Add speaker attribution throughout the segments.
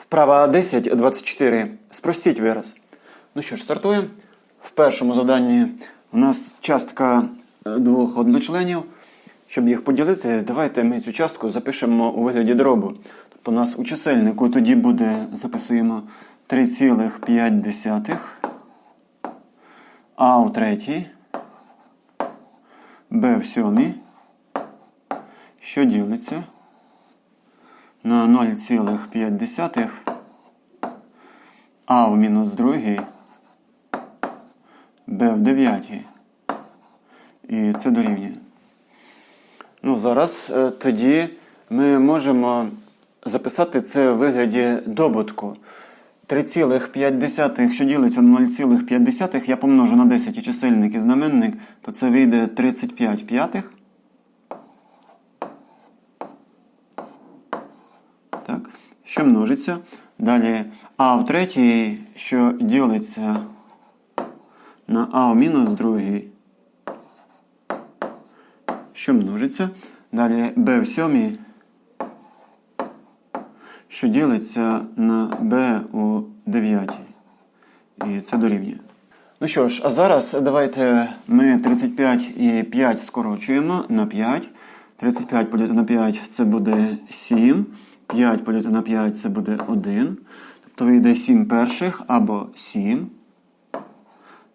Speaker 1: Вправа 10, 24. Спростіть вираз. Ну що ж, стартуємо. В першому завданні у нас частка е, двох одночленів. Щоб їх поділити, давайте ми цю частку запишемо у вигляді дробу. Тобто у нас у чисельнику тоді буде, записуємо 3,5, а у третій, Б в сьомій, що ділиться на 0,5, а в мінус другій, Б в дев'ятій. І це дорівнює. Ну, зараз е, тоді ми можемо записати це в вигляді добутку. 3,5, що ділиться на 0,5, я помножу на 10 і чисельник і знаменник, то це вийде 35 п'ятих. Так, що множиться. Далі а в третій, що ділиться на а в мінус другий, що множиться. Далі b в сьомій, що ділиться на b у дев'ятій. І це дорівнює. Ну що ж, а зараз давайте ми 35 і 5 скорочуємо на 5. 35 поділити на 5 це буде 7. 5 поділити на 5 це буде 1. Тобто вийде 7 перших або 7.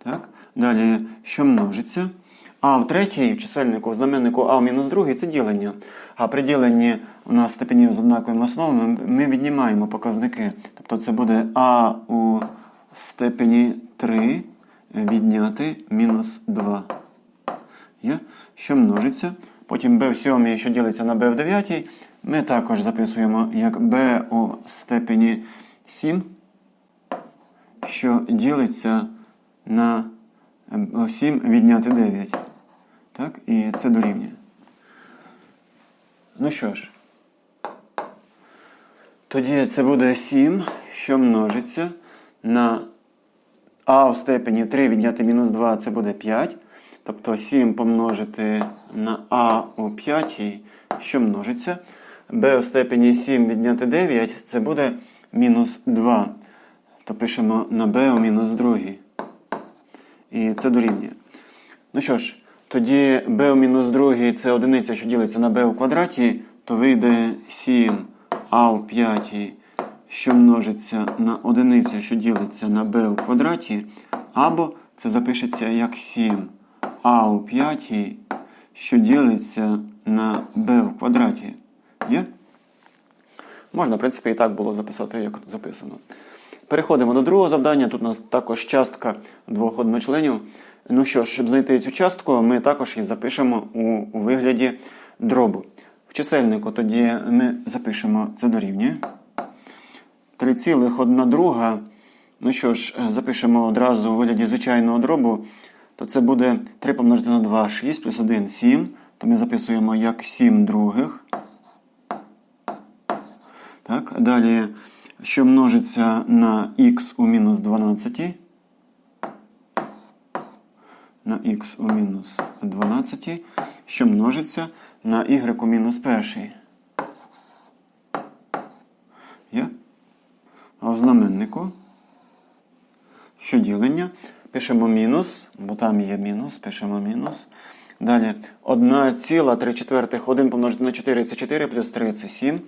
Speaker 1: Так. Далі, що множиться? А в третій в чисельнику, в знаменнику А в мінус другий це ділення. А при діленні у нас степенів з однаковими основами ми віднімаємо показники. Тобто це буде А у степені 3 відняти мінус 2. Є? Що множиться? Потім b в сьомій, що ділиться на b в дев'ятій, ми також записуємо як b у степені 7, що ділиться на 7 відняти 9. Так? І це дорівнює. Ну що ж, тоді це буде 7, що множиться на а у степені 3 відняти мінус 2 це буде 5. Тобто 7 помножити на а у 5, що множиться. B у степені 7 відняти 9 це буде мінус 2. То пишемо на b у мінус 2. І це дорівнює. Ну що ж, тоді b у мінус 2 це одиниця, що ділиться на b у квадраті, то вийде 7 а у 5 що множиться на одиниця, що ділиться на b у квадраті, або це запишеться як 7 а у 5, що ділиться на b в квадраті. Можна, в принципі, і так було записати, як записано. Переходимо до другого завдання. Тут у нас також частка двох одночленів. Ну що ж, щоб знайти цю частку, ми також її запишемо у, у вигляді дробу. В чисельнику тоді ми запишемо це дорівнює. 3,1 друга. Ну що ж, запишемо одразу у вигляді звичайного дробу, то це буде 3 помножити на 2, 6 плюс 1 7. То ми записуємо як 7 других. Так, Далі, що множиться на х у мінус 12. На х у мінус 12, що множиться на y у мінус 1. Є? А в знаменнику, що ділення, пишемо мінус, бо там є мінус, пишемо мінус. Далі 1,3 четвертих, 1 помножити на 4 це 4 плюс 3 це 7.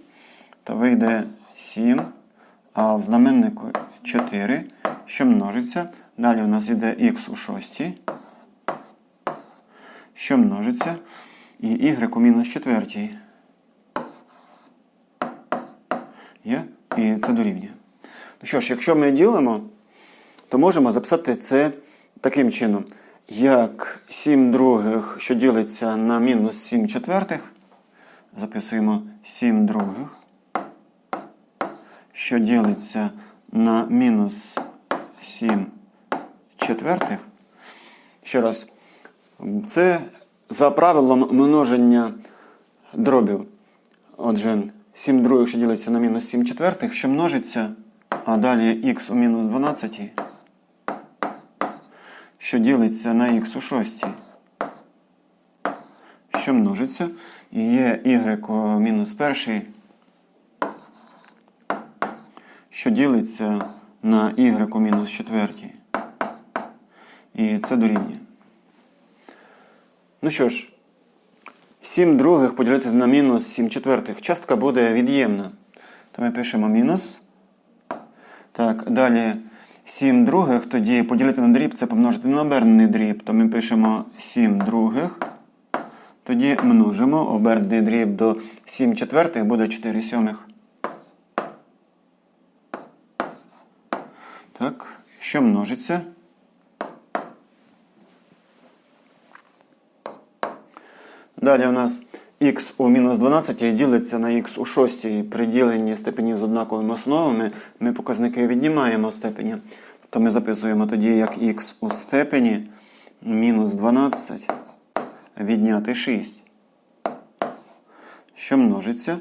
Speaker 1: То вийде 7. А в знаменнику 4, що множиться. Далі у нас йде х у 6, що множиться. І y у мінус 4. Є? І це дорівнює. Ну що ж, якщо ми ділимо, то можемо записати це таким чином. Як 7 других, що ділиться на мінус 7 четвертих, записуємо 7 других, що ділиться на мінус 7 четвертих. Ще раз, це за правилом множення дробів. Отже, 7 других, що ділиться на мінус 7 четвертих, що множиться, а далі х у мінус 12, що ділиться на х у 6, що множиться, і є y у мінус 1, що ділиться на y мінус четвертій. І це дорівнює. Ну що ж, 7 других поділити на мінус 7 четвертих. Частка буде від'ємна. То ми пишемо мінус. Так, далі 7 других, тоді поділити на дріб це помножити на обернений дріб. То ми пишемо 7 других. Тоді множимо обернений дріб до 7 четвертих буде 4 сьомих. Так, що множиться? Далі у нас х у мінус 12 ділиться на х у 6 при діленні степенів з однаковими основами. Ми показники віднімаємо степені. То ми записуємо тоді як х у степені мінус 12 відняти 6. Що множиться?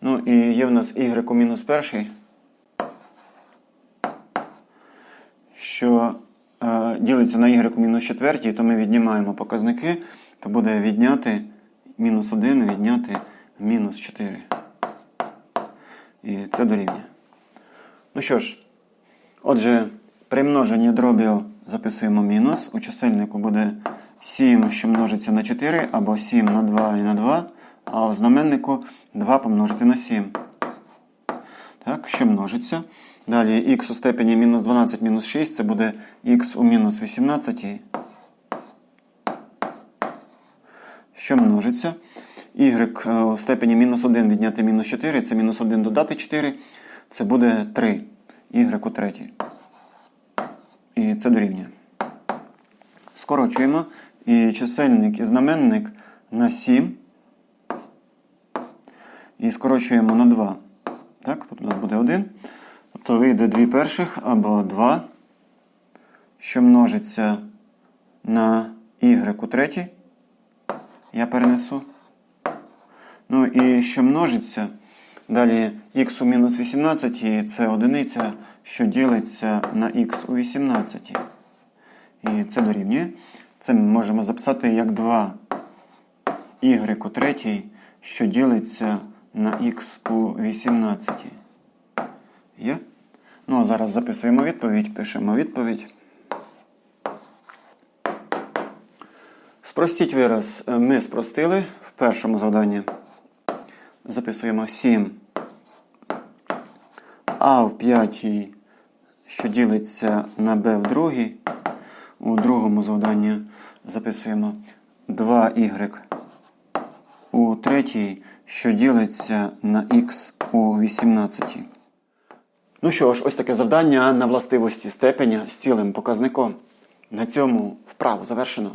Speaker 1: Ну і є в нас y у мінус перший, що е, ділиться на y мінус четвертій, то ми віднімаємо показники, то буде відняти мінус 1 відняти мінус 4. І це дорівнює. Ну що ж, отже, при множенні дробів записуємо мінус. У чисельнику буде 7, що множиться на 4, або 7 на 2 і на 2, а у знаменнику 2 помножити на 7. Так, що множиться. Далі х у степені мінус 12 мінус 6, це буде х у мінус 18. Що множиться? y е, у степені мінус 1 відняти мінус 4, це мінус 1 додати 4, це буде 3. y у третій. І це дорівнює. Скорочуємо. І чисельник і знаменник на 7. І скорочуємо на 2. Так, тут у нас буде 1. Тобто вийде 2 перших або 2, що множиться на y у третій. Я перенесу. Ну і що множиться. Далі х у мінус 18 і це одиниця, що ділиться на х у 18. І це дорівнює. Це ми можемо записати як 2 y у третій, що ділиться на х у 18. Є? Ну, а зараз записуємо відповідь, пишемо відповідь. Спростіть вираз ми спростили в першому завданні. Записуємо 7. А в п'ятій, що ділиться на Б в другій. У другому завданні записуємо 2y у третій, що ділиться на х у 18. Ну що ж, ось таке завдання на властивості степеня з цілим показником. На цьому вправу завершено.